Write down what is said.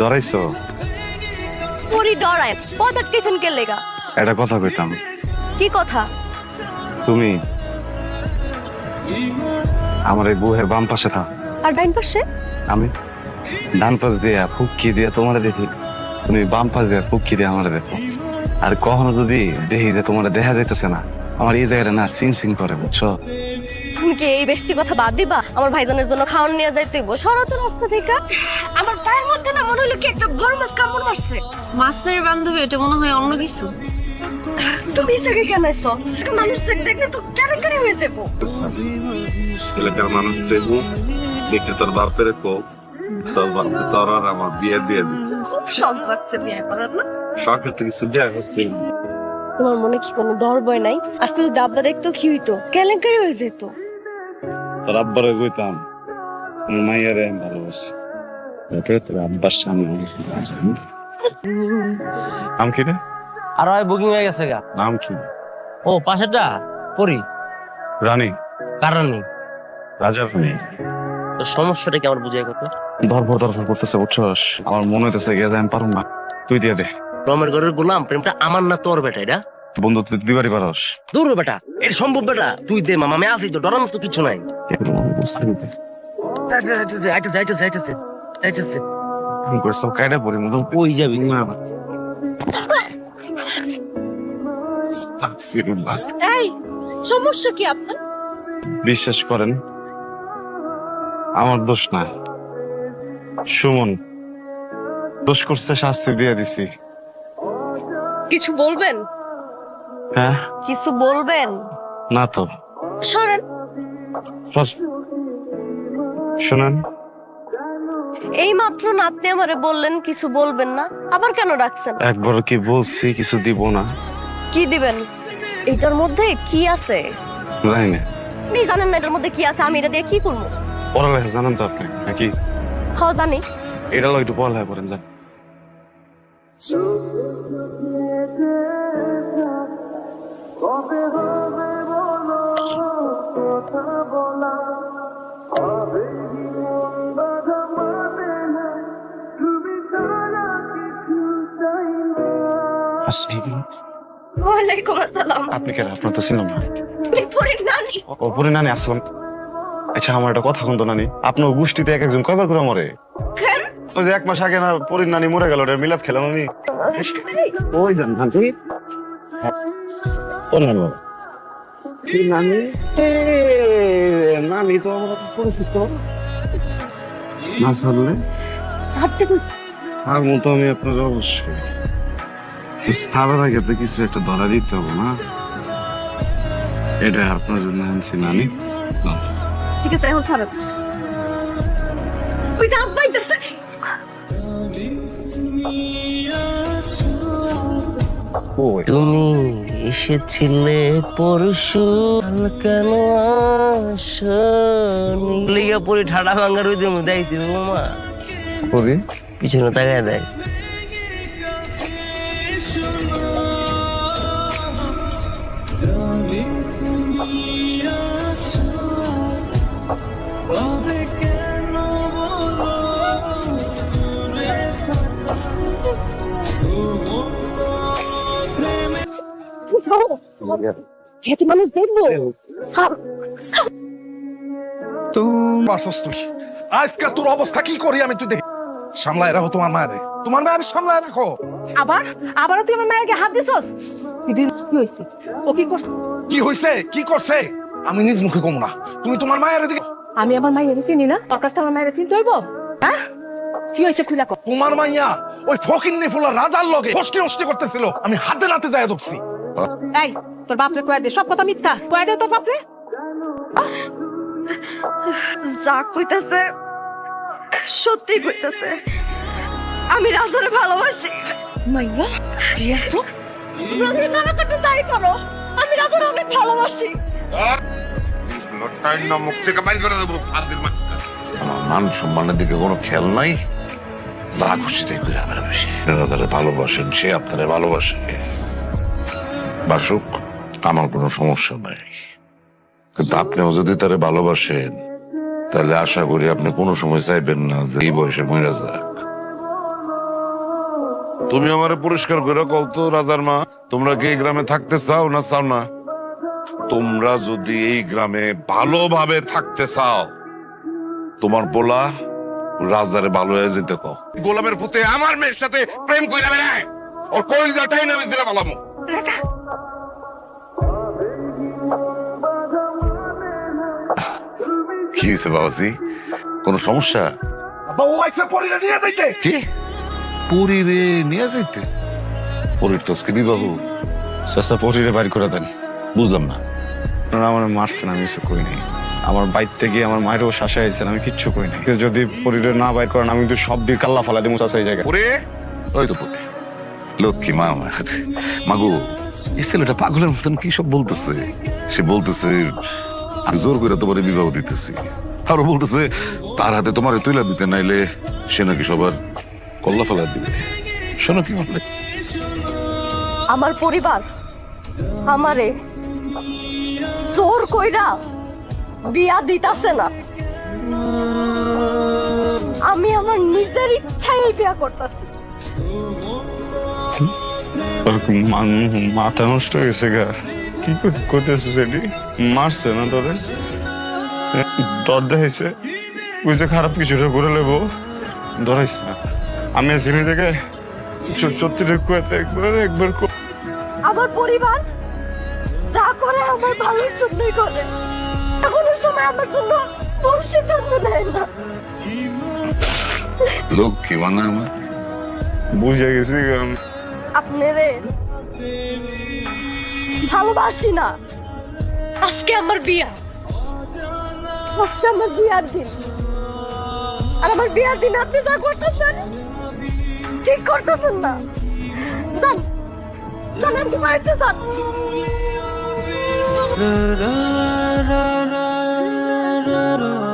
ডরাইছো? পরি ডরায় পথ আটকেছেন কে লেগা? একটা কথা কইতাম। কি কথা? তুমি আমার এই বুহের বাম পাশে থাক। আর ডাইন পাশে? আমি ডান পাশ দিয়া ফুকি দিয়া তোমার দেখি। তুমি বাম পাশ দিয়া ফুকি দিয়া আমার দেখো। আর কখনো যদি দেখি যে তোমার দেখা যাইতেছে না আমার এই জায়গাটা না সিং সিং করে বুঝছ? তুমি কি এই বেশি কথা বাদ দিবা? আমার ভাইজানের জন্য খাওয়ান নিয়ে যাইতে হইব। সরো তো রাস্তা থেকে। আমার পায়ের মধ্যে না মনে হলো কি একটা বড় মাছ কামড় মারছে। মাসনের বান্ধবী এটা মনে হয় অন্য কিছু। তুমি সেকে কেন আইছো? মানুষ দেখলে তো কেন কেন হয়ে যাব। এলাকার মানুষ দেখব দেখতে তোর বাপের কো তোর বাপকে তোর আর আমার বিয়ে দিয়ে দিই খুব শখ লাগছে বিয়ে করার না? হচ্ছে। তোমার মনে কি কোনো ডর ভয় নাই? আজকে যদি আব্বা দেখতো কি হইতো? কেলেঙ্কারি হয়ে যেত। তোর আব্বারে কইতাম আমার মাইয়ারে আমি ভালোবাসি। তারপরে তোর আব্বার সামনে নাম কি রে? আর হয় বুকিং হয়ে গেছে গা। নাম কি? ও পাশেরটা? পরি। রানী। কারণ নেই রাজার রানী। তো সমস্যাটা কি আমার বুঝাই কত ধরপর ধরপর করতেছে বুঝছস? আমার মনে হইতেছে গিয়ে আমি পারুম না। তুই দিয়ে দে। রমের ঘরের গোলাম প্রেমটা আমার না তোর বেটা এটা বন্ধু তুই দিবারই পারস দূর হ বেটা এটা সম্ভব বেটা। তুই দে মামা আমি আসি তো ডরানোর তো কিছু নাই। আইতেছে আইতেছে আইতেছে আইতেছে আইতেছে সব কায়দা পড়ি মতো ওই যাবি? আস্তাগফিরুল্লাহ। এই সমস্যা কি আপনার? বিশ্বাস করেন আমার দোষ না সুমন দোষ করছে শাস্তি দিয়ে দিছি। কিছু বলবেন? হ্যাঁ? কিছু বলবেন? না তো। সরেন শুনেন। এই মাত্র না আপনি আমারে বললেন কিছু বলবেন না। আবার কেন ডাকছেন? একবার কি বলছি কিছু দিব না। কি দিবেন? এটার মধ্যে কি আছে? জানি না। আপনি জানেন না এটার মধ্যে কি আছে? আমি এটা দিয়ে কি করব? পড়ালেখা জানেন তো আপনি নাকি? হ জানি। এটা লোক একটু পড়ালেখা করেন যান আসসালামু আলাইকুম। ওয়ালাইকুম আসসালাম। আপনি কেন আপনার তো ছিলাম না? আমি নানি। ওপরে নানি আসলাম আচ্ছা আমার একটা কথা শুনতো নানি। আপনার গোষ্ঠীতে এক একজন কয়বার করে মরে? ওই যে এক মাস আগে না পরির নানি মরে গেল ওটা মিলাদ খেলাম আমি। ওই নানি ও নানি? নানি তো আমার পরিচিত। না ছাড়লে সারতে কইছি আর মতো আমি আপনার অবশ্যই। ছাড়ার আগে তো কিছু একটা ধরা দিতে হবে না। এটা আপনার জন্য আনছি নানি। ঠিক আছে এখন ছাড়েন ওই আব্বা আইতাছে। কই তুমি এসেছিলে পরশু। কেন লিগা পরি ঠাডা ভাঙ্গার ওই দিন দেয় তুমি মামা করি পিছনে তাকায় দেয়। খেতে মানুষ দেখব। সার পারছস তুই আজকে তোর অবস্থা কি করি আমি তুই দেখি। সামলায় রাখো তোমার মায়ের। তোমার মায়ের সামলায় রাখো। আবার? আবারও তুই আমার মায়েরকে হাত দিছস? দিদি কি হয়েছে ও কি করছে? কি হয়েছে কি করছে? আমি নিজ মুখে কমু না। তুমি তোমার মায়ের দিকে আমি আমার মায়ের চিনি না। তোর কাছে আমার মায়ের চিনতে হইব? হ্যাঁ? কি খুলা কর? তোমার মাইয়া ওই ফকির নেফুলা রাজার লগে কষ্টে অষ্টে করতেছিল। আমি হাতে নাতে যায় ধরছি। এই তোর বাপরে কয়ে দে সব কথা মিথ্যা। কয়ে দে তোর বাপরে। যা কইতাছে সত্যি কইতাছে। আমি রাজারে ভালোবাসি। মাইয়া ইয়েস তো। রাজারে নানা করতে যাই করো। আমি রাজারে অনেক ভালোবাসি। মুখ থেকে বাইর করে দেবো ফাজিল আমার মান সম্মানের দিকে কোনো খেয়াল নাই। যা খুশি তাই করে আমার বেশি যারা ভালোবাসেন সে আপনারা ভালোবাসে। বাসুক, আমার কোনো সমস্যা নাই। কিন্তু আপনিও যদি তারে ভালোবাসেন, তাহলে আশা করি আপনি কোনো সময় চাইবেন না যে এই বয়সে মরে যাক। তুমি আমারে পরিষ্কার করে কও তো, রাজার মা, তোমরা কি এই গ্রামে থাকতে চাও না চাও না? তোমরা যদি এই গ্রামে ভালোভাবে থাকতে চাও, তোমার পোলা রাজারে ভালো হয়ে যেতে কও। গোলামের পুতে আমার মেয়ের সাথে প্রেম কইরা বেড়ায়। ওর কইলজাটাই নামে জিরা বালামু কি হয়েছে বাবাজি? কোনো সমস্যা? আব্বা ও আইসে পরিরে নিয়ে যাইতে। কি? পুরী রে নিয়ে যাইতে? পরীর তো আজকে বিবাহ। চেষ্টা পরিরে বাইর করে দেন। বুঝলাম না। আপনারা আমার মারছেন আমি কিছু করি নাই। আমার বাইর গিয়ে আমার মায়েরও শাসা আইছেন আমি কিচ্ছু করি নাই। কিন্তু যদি পরিরে না বাইর করেন আমি কিন্তু সব দিয়ে কাল্লা ফালা দিব চাষা এই জায়গায়। ওরে ওই তো পুরী। লক্ষ্মী মা আমার মাগু এই ছেলেটা পাগলের মতন কি সব বলতেছে? সে বলতেছে আমি জোর করে তোমার বিবাহ দিতেছি। আরও বলতেছে তার হাতে তোমার তুইলা দিতে নাইলে সে নাকি সবার কল্লা ফেলা দিবে। শোনো কি বলে? আমার পরিবার আমারে জোর কইরা বিয়া দিতাছে না। আমি আমার নিজের ইচ্ছায় বিয়া করতেছি। মাথা নষ্ট হয়ে গেছে গা। কি করতেছে সেটি মারছে না তোরে। ডর দেখাইছে। বুঝছে খারাপ কিছুটা করে লেবো ডরাইস না। আমি জেনে থেকে। সত্যিটা কুয়াতে একবার একবার আমার পরিবার যা করে আমার ভালোর জন্যই করে। কোনো সময় আমার জন্য তোর সিদ্ধান্ত নেয় না। লক্ষ্মী বানা আমার? বুঝে গেছি আমি আপনারে ভালোবাসি না আজকে আমার বিয়া আজকে আমার বিয়ার দিন আর আমার বিয়ার দিন আপনি যা করতেছেন ঠিক করতেছেন না যান যান আপনি বাড়িতে যান ra ra ra ra ra